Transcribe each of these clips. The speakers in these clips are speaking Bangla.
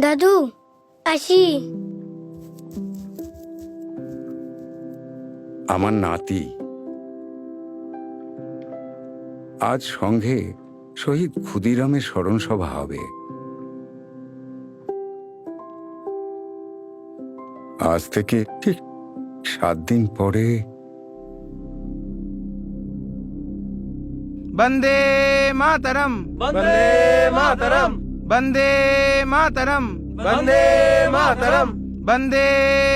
দাদু আসি। আমার নাতি। আজ সঙ্গে শহীদ ক্ষুদিরামের স্মরণ সভা হবে। আজ থেকে ঠিক সাত দিন পরে বন্দে মাতরম। বন্দে মাতরম। বন্দে মাতরম। বন্দে মাতরম। বন্দে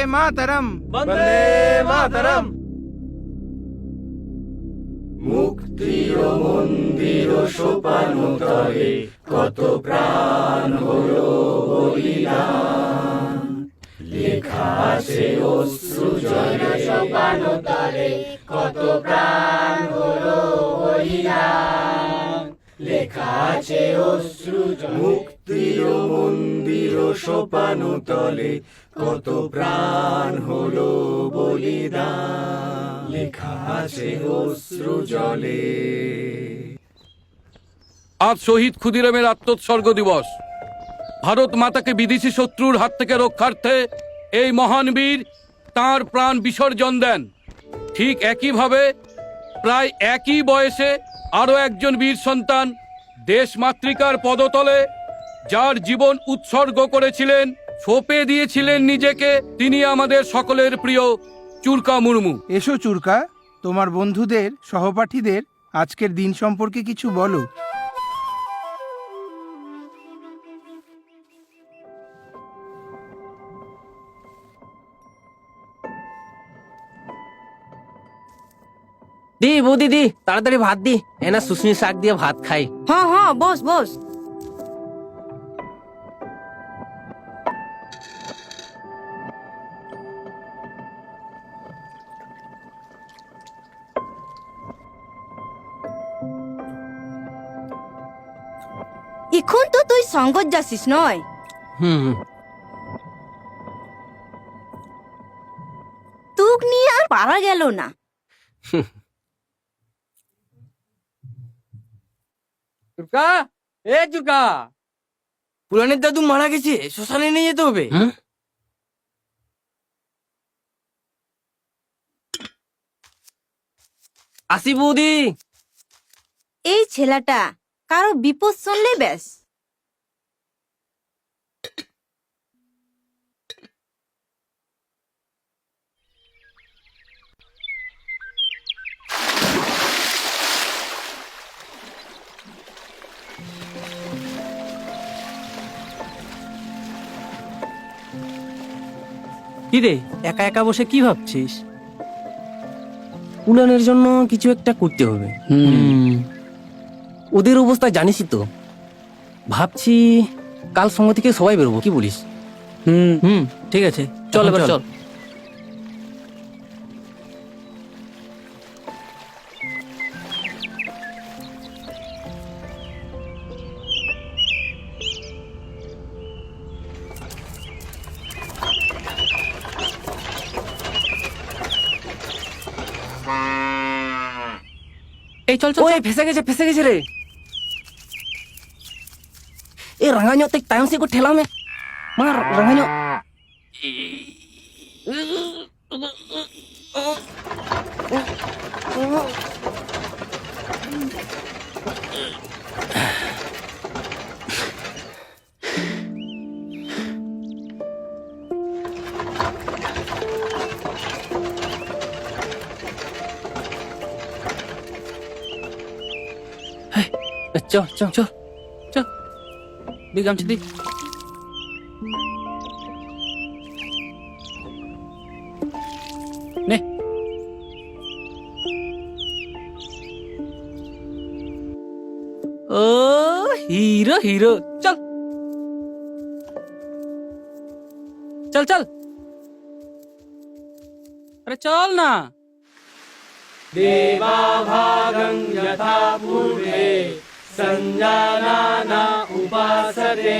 মাতরম। বন্দে মাতরম। মুক্তির মন্দির সোপান তরে কত প্রাণ হল বলিদান। লেখা আছে অশ্রু জলে সোপান কত প্রাণ হল বলিদান। লেখা আছে অশ্রু মুক্তির মন্দির সোপানো তলে কত প্রাণ হলো বলিদান। লেখা আছে অশ্রু জলে। আজ শহীদ ক্ষুদিরামের আত্মোৎসর্গ দিবস। ভারত মাতাকে বিদেশি শত্রুর হাত থেকে রক্ষার্থে এই মহান বীর তাঁর প্রাণ বিসর্জন দেন। ঠিক একইভাবে প্রায় একই বয়সে আরও একজন বীর সন্তান দেশ মাতৃকার পদতলে, যার জীবন উৎসর্গ করেছিলেন, সঁপে দিয়েছিলেন নিজেকে, তিনি আমাদের সকলের প্রিয় চুরকা মুর্মু। এসো চুরকা, তোমার বন্ধুদের, সহপাঠীদের, আজকের দিন সম্পর্কে কিছু বলো। দি বৌদি দি তাড়াতাড়ি ভাত দি। এনা শুশনি শাক দিয়ে ভাত খাই। হ্যাঁ হ্যাঁ বস বস। এখন তো তুই সঙ্গত যাচ্ছিস নয়। হুম। হুম। তুক নিয়ে আর পারা গেল না। চুরকা এ চুরকা পুরানের দাদু মারা গেছে শ্মশানে নিয়ে যেতে হবে। হুম? আসি বৌদি। এই ছেলেটা কারও বিপদ শুনলে ব্যাস। কি রে একা একা বসে কি ভাবছিস? উনানের জন্য কিছু একটা করতে হবে। ওদের অবস্থা জানিসই তো। ভাবছি কাল সঙ্গে থেকে সবাই বেরোবো কি বলিস? হুম। হুম ঠিক আছে। চল এবার চল। এই চল চল ওই ফেসে গেছে ফেসে গেছে রে এ রাঙাño te tayo si ko ঠেলা মে মার রাঙাño চল চল চল চল দি গামছা দি নে ও হিরো হিরো চল চল চল আরে চল না দেবা ভাগং যথা পূর্বে संज्ञानाना उपासते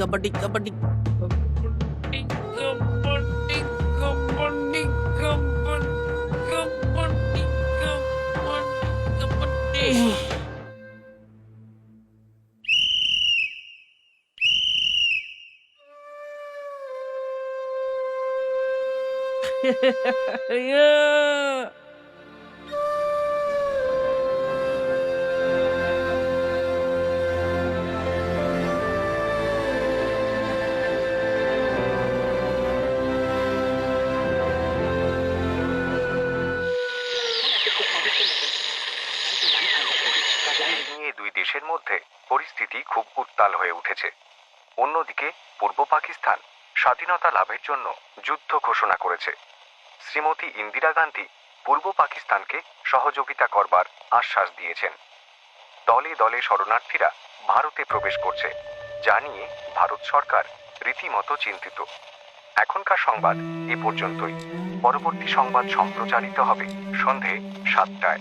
కబడ్డీ కబడ్డీ দুই দেশের মধ্যে পরিস্থিতি খুব উত্তাল হয়ে উঠেছে। অন্যদিকে, পূর্ব পাকিস্তান স্বাধীনতা লাভের জন্য যুদ্ধ ঘোষণা করেছে। শ্রীমতী ইন্দিরা গান্ধী পূর্ব পাকিস্তানকে সহযোগিতা করবার আশ্বাস দিয়েছেন। দলে দলে শরণার্থীরা ভারতে প্রবেশ করছে, যা নিয়ে ভারত সরকার রীতিমতো চিন্তিত। এখনকার সংবাদ এ পর্যন্তই। পরবর্তী সংবাদ সম্প্রচারিত হবে সন্ধে সাতটায়।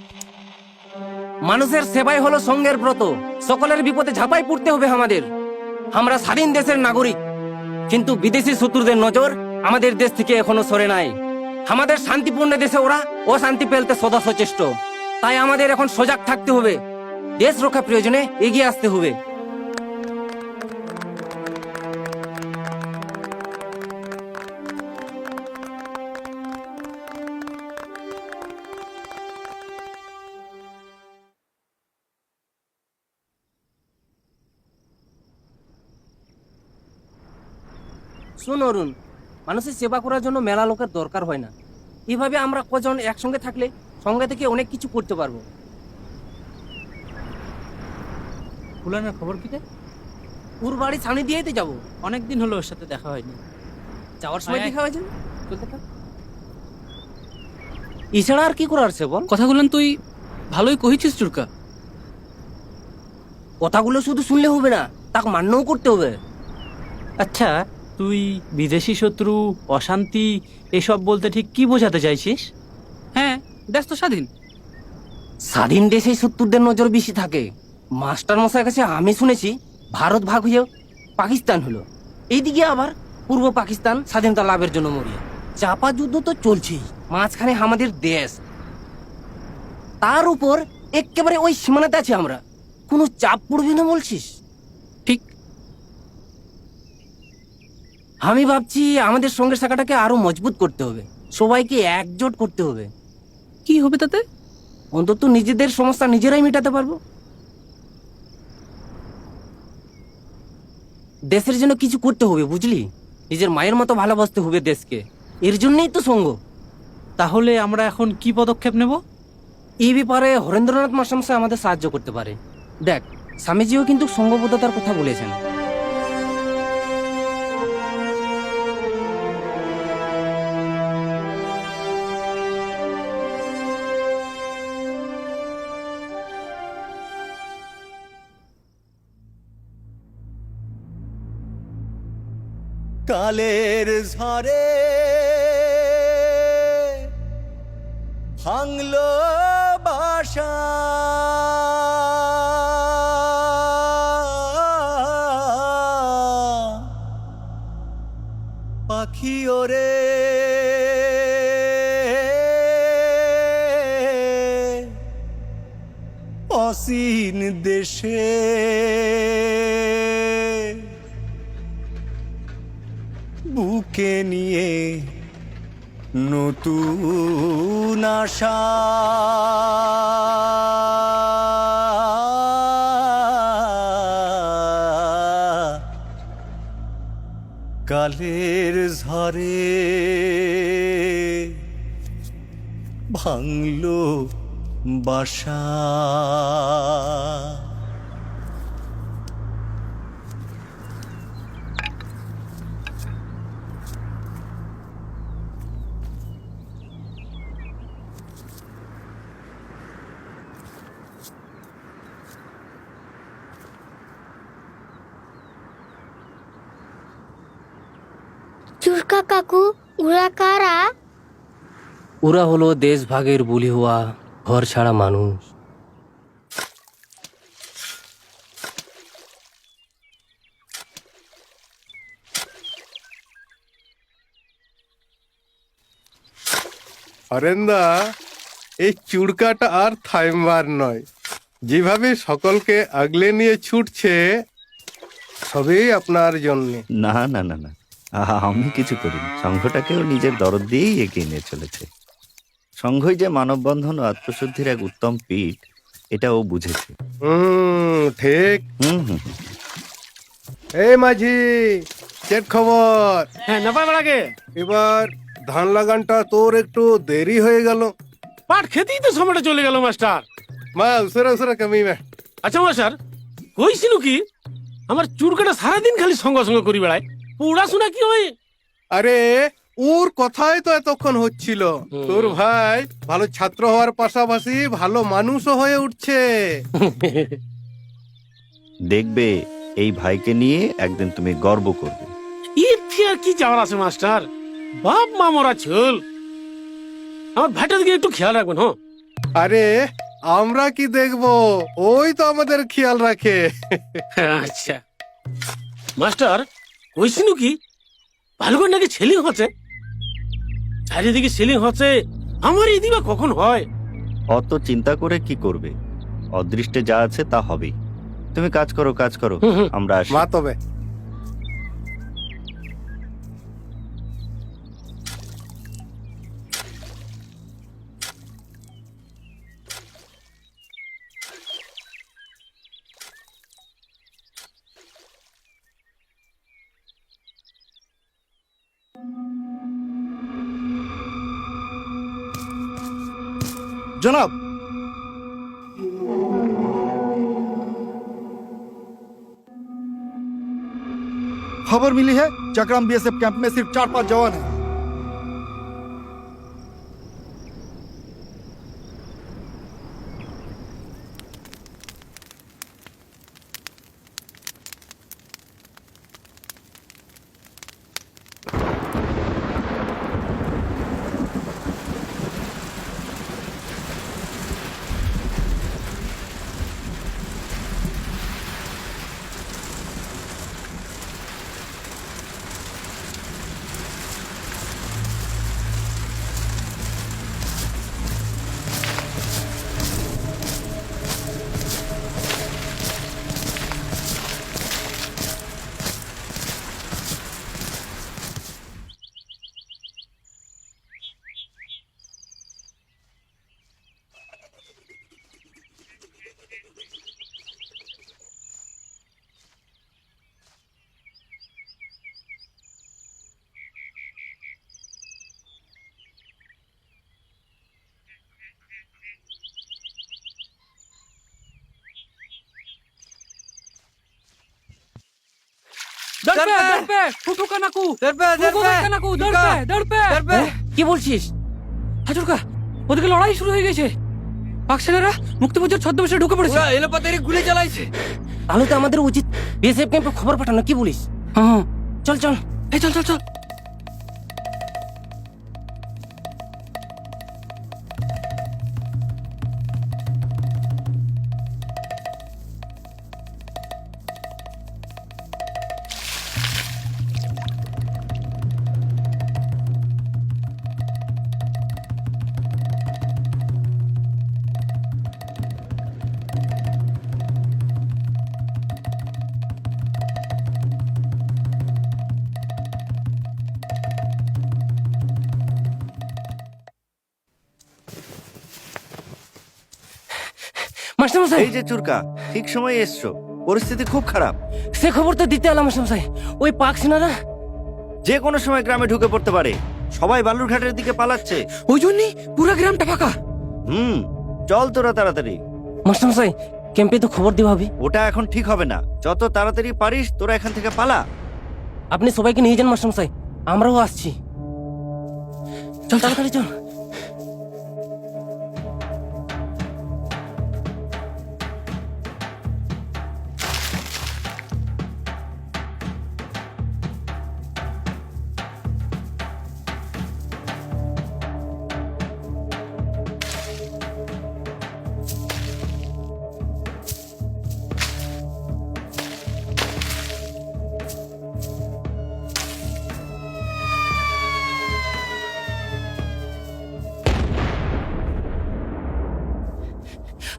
মানুষের সেবাই হলো সঙ্গের ব্রত। সকলের বিপদে ঝাঁপাই পড়তে হবে আমাদের। আমরা স্বাধীন দেশের নাগরিক। কিন্তু বিদেশি শত্রুদের নজর আমাদের দেশ থেকে এখনও সরে নাই। আমাদের শান্তিপূর্ণ দেশে ওরা অশান্তি ফেলতে সদা সচেষ্ট তাই আমাদের এখন সজাগ থাকতে হবে। দেশ রক্ষা প্রয়োজনে এগিয়ে আসতে হবে। শুন অরুণ। মানুষের সেবা করার জন্য মেলা লোকের দরকার হয় না। এভাবে আমরা কজন একসঙ্গে থাকলে সঙ্গে থেকে অনেক কিছু করতে পারব। ফুলানের খবর কি রে? ওর বাড়ি ছানি দিয়েই তো যাব। অনেকদিন হলো ওর সাথে দেখা হয়নি। যাওয়ার সময়। দেখা হয়েছে? চলতে থাক। এছাড়া আর কি করার আছে বল? কথাগুলো তুই ভালোই কহিছিস চুরকা। কথাগুলো শুধু শুনলে হবে না তাকে মান্যও করতে হবে। আচ্ছা তুই বিদেশি শত্রু অশান্তি এসব বলতে ঠিক কি বোঝাতে চাইছিস? হ্যাঁ দেশ তো স্বাধীন। স্বাধীন দেশে শত্রুদের নজর বেশি থাকে। মাস্টার মশাই কাছে আমি শুনেছি ভারত ভাগ হয়ে পাকিস্তান হলো। এইদিকে আবার পূর্ব পাকিস্তান স্বাধীনতা লাভের জন্য মরিয়া। চাপা যুদ্ধ তো চলছেই মাঝখানে আমাদের দেশ। তার উপর একেবারে ওই সীমানাতে আছি আমরা। কোনো চাপ পড়বে না বলছিস ঠিক আমি ভাবছি আমাদের সঙ্গে শাখাটাকে আরও মজবুত করতে হবে। সবাইকে একজোট করতে হবে। কি হবে তাতে? অন্তত নিজেদের সমস্যা নিজেরাই মেটাতে পারব। দেশের জন্য কিছু করতে হবে বুঝলি? নিজের মায়ের মতো ভালোবাসতে হবে দেশকে। এর জন্যই তো সঙ্গ। তাহলে আমরা এখন কি পদক্ষেপ নেব? এই ব্যাপারে হরেন্দ্রনাথ মাসামশাই আমাদের সাহায্য করতে পারে। দেখ স্বামীজিও কিন্তু সঙ্গবদ্ধতার কথা বলেছেন। কালের ঝরে ভাঙলো বাসা। পাখি ওরে অসীন দেশে নতুন কালের ঝরে ভাঙলো বাসা চুরকা কাকু ওরা কারা ওরা হলো দেশ ভাগের বুলি হওয়া ঘর ছাড়া মানুষ। হরেন্দা এই চুড়কাটা আর থাইমবার নয়। যেভাবে সকলকে আগলে নিয়ে ছুটছে সবই আপনার জন্যে। না না না না। আহা আমি কিছু করিনি। সংঘটাকেও নিজের দরদ দিয়েই এগিয়ে নিয়ে চলেছে। সংঘই যে মানববন্ধন ও আত্মশুদ্ধির এক উত্তম পীঠ এটা ও বুঝেছে। হুম ঠিক। হুম হুম। এই মাঝি চেট খবর। হ্যাঁ না পাই বাড়াকে। এবার ধান লাগানটা তোর একটু দেরি হয়ে গেল। পাট খেতেই তো সময়টা চলে গেল মাস্টার। মা উসরা উসরা কমি মে। আচ্ছা মাস্টার কইছিল কি আমার চুরকাটা সারাদিন খালি সঙ্গ সঙ্গ করি বেড়ায়। পড়াশোনা কি হয়? আরে ওর কথাই তো এতক্ষণ হচ্ছিল। তোর ভাই ভালো ছাত্র হওয়ার পাশাপাশি ভালো মানুষও হয়ে উঠছে। দেখবে এই ভাইকে নিয়ে একদিন তুমি গর্ব করবে। ইথি কি যাওয়ার আছে মাস্টার? বাপ মা মরা চল আমার ভাইটার দিকে একটু খেয়াল রাখবেন হ্যাঁ? আরে আমরা কি দেখব? ওই তো আমাদের খেয়াল রাখে। আচ্ছা। মাস্টার কইছিল কি? ভালো করে নাকি সেলিং হচ্ছে চারিদিকে সেলিং হচ্ছে আমার এই দিবা কখন হয়? অত চিন্তা করে কি করবে? অদৃষ্টে যা আছে তা হবেই। তুমি কাজ করো কাজ করো। আমরা আসি। মা তবে। जनाब। खबर मिली है चक्राम बीएसएफ कैंप में सिर्फ़ चार पाँच जवान हैं। কি বলছিস? হাজুরকা ওদেরকে লড়াই শুরু হয়ে গেছে। পাক সেনারা মুক্তিপুজোর ছদ্মবেশে ঢুকে পড়েছে। এলোপাতারি গুলি চালাইছে। তাহলে তো আমাদের উচিত বিএসএফ ক্যাম্পে খবর পাঠানো কি বলিস? হ্যাঁ। চল চল। এই চল চল চল। এই যে চুরকা ঠিক সময় এসছো। পরিস্থিতি খুব খারাপ। সে খবর তো দিতে এলাম মাস্টার মশাই ওই পাক সেনারা? যে কোনো সময় গ্রামে ঢুকে পড়তে পারে। সবাই বালুরঘাটের দিকে পালাচ্ছে। ওই জন্যই পুরো গ্রামটা ফাঁকা। হুম চল তোরা তাড়াতাড়ি। মশাই ক্যাম্পে তো খবর দেওয়া হবে। ওটা এখন ঠিক হবে না। যত তাড়াতাড়ি পারিস তোরা এখান থেকে পালা। আপনি সবাইকে নিয়ে যান মশাই। আমরাও আসছি। চল তাড়াতাড়ি চল।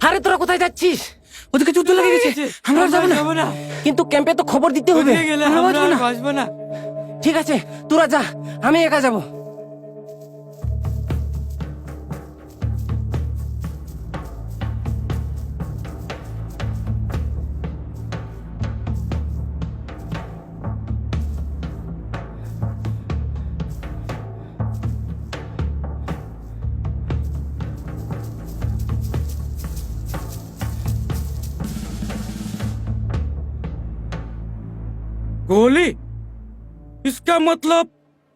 আরে তোরা কোথায় যাচ্ছিস? ওদিকে যুদ্ধ লেগে গেছে। আমরা আর যাব না। কিন্তু ক্যাম্পে তো খবর দিতে হবে। আমরা বাঁচবো না। ঠিক আছে তোরা যা আমি একা যাব। गोली? इसका मतलब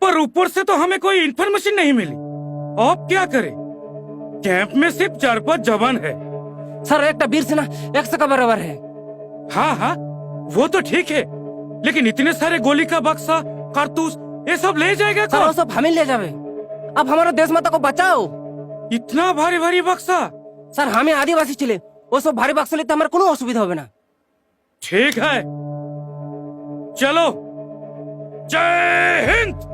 पर ऊपर से तो हमें कोई इन्फॉर्मेशन नहीं मिली। आप क्या करें? कैंप में सिर्फ़ चार पाँच जवान है। सर एक तो तबीर से ना एक सौ का बराबर है। हाँ हाँ वो तो ठीक है। लेकिन इतने सारे गोली का बक्सा कारतूस ये सब ले जाएगा सर वो सब हमें ले जावे। अब हमारा देश माता को बचाओ। इतना भारी भारी बक्सा? सर हमें आदिवासी चले। वो सब भारी बक्सा लेते हमारे कोनो असुविधा होना ना। ठीक है। चलो। जय हिंद।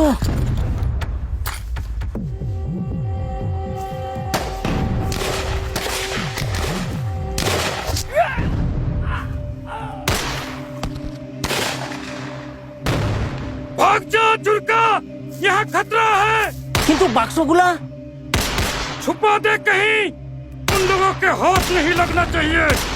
Assault! यहाँ खतरा है किंतु बाक्सोगुला छुपा दे कहीं उन लोगों के हाथ नहीं लगना चाहिए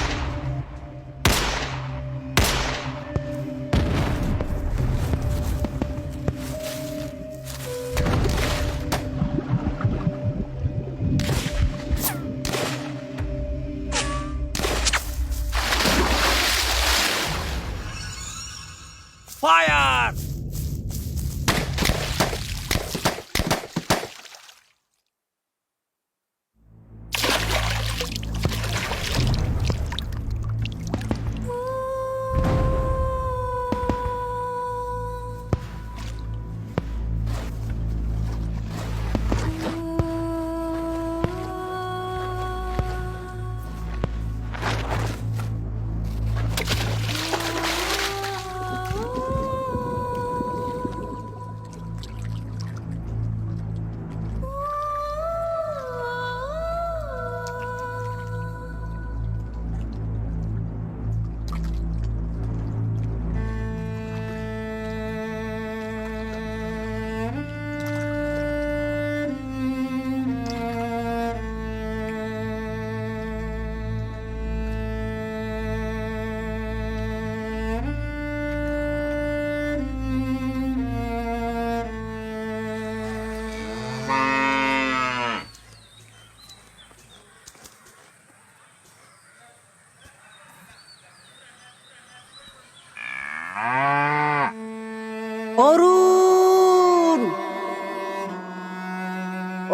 অরুণ।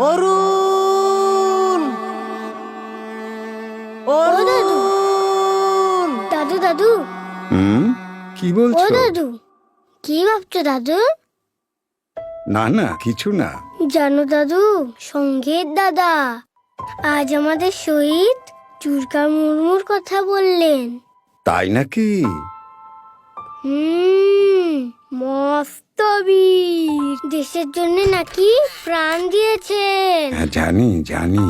অরুণ। অরুণ। দাদু দাদু। হুম? কি ও বলছো দাদু কি ভাবছ দাদু? না না কিছু না। জানো দাদু সংগীত দাদা আজ আমাদের শহীদ চুরকা মুরমুর কথা বললেন। তাই নাকি? হুম। মস্ত বীর। দেশের জন্য নাকি প্রাণ দিয়েছেন। হ্যাঁ জানি জানি।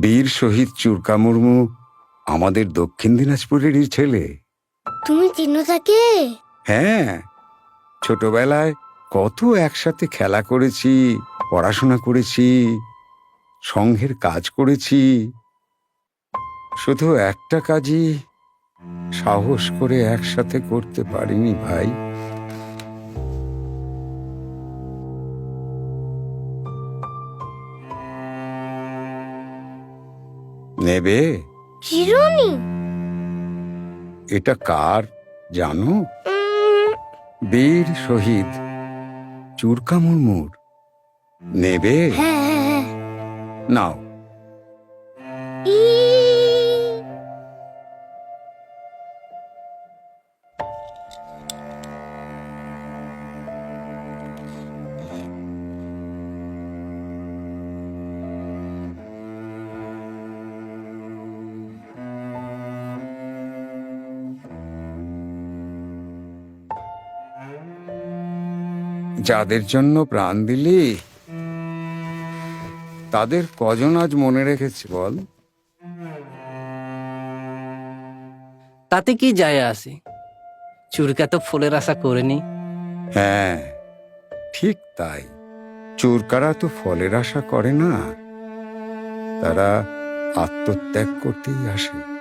বীর শহীদ চুরকা মুর্মু আমাদের দক্ষিণ দিনাজপুরেরই ছেলে। তুমি চিনো তাকে? হ্যাঁ ছোটবেলায় কত একসাথে খেলা করেছি পড়াশোনা করেছি সংঘের কাজ করেছি। শুধু একটা কাজই সাহস করে একসাথে করতে পারিনি ভাই। নেবে? চিরুনি এটা কার জানো? বীর শহীদ চুরকা মুরমুর। নেবে? হ্যাঁ হ্যাঁ হ্যাঁ। নাও। যাদের জন্য প্রাণ দিলি তাদের কজন আজ মনে রেখেছি বল? তাতে কি যায় আসে? চুরকা তো ফুলের আশা করেনি। হ্যাঁ ঠিক তাই। চোরকারা তো ফলের আশা করে না। তারা আত্মত্যাগ করতেই আসে।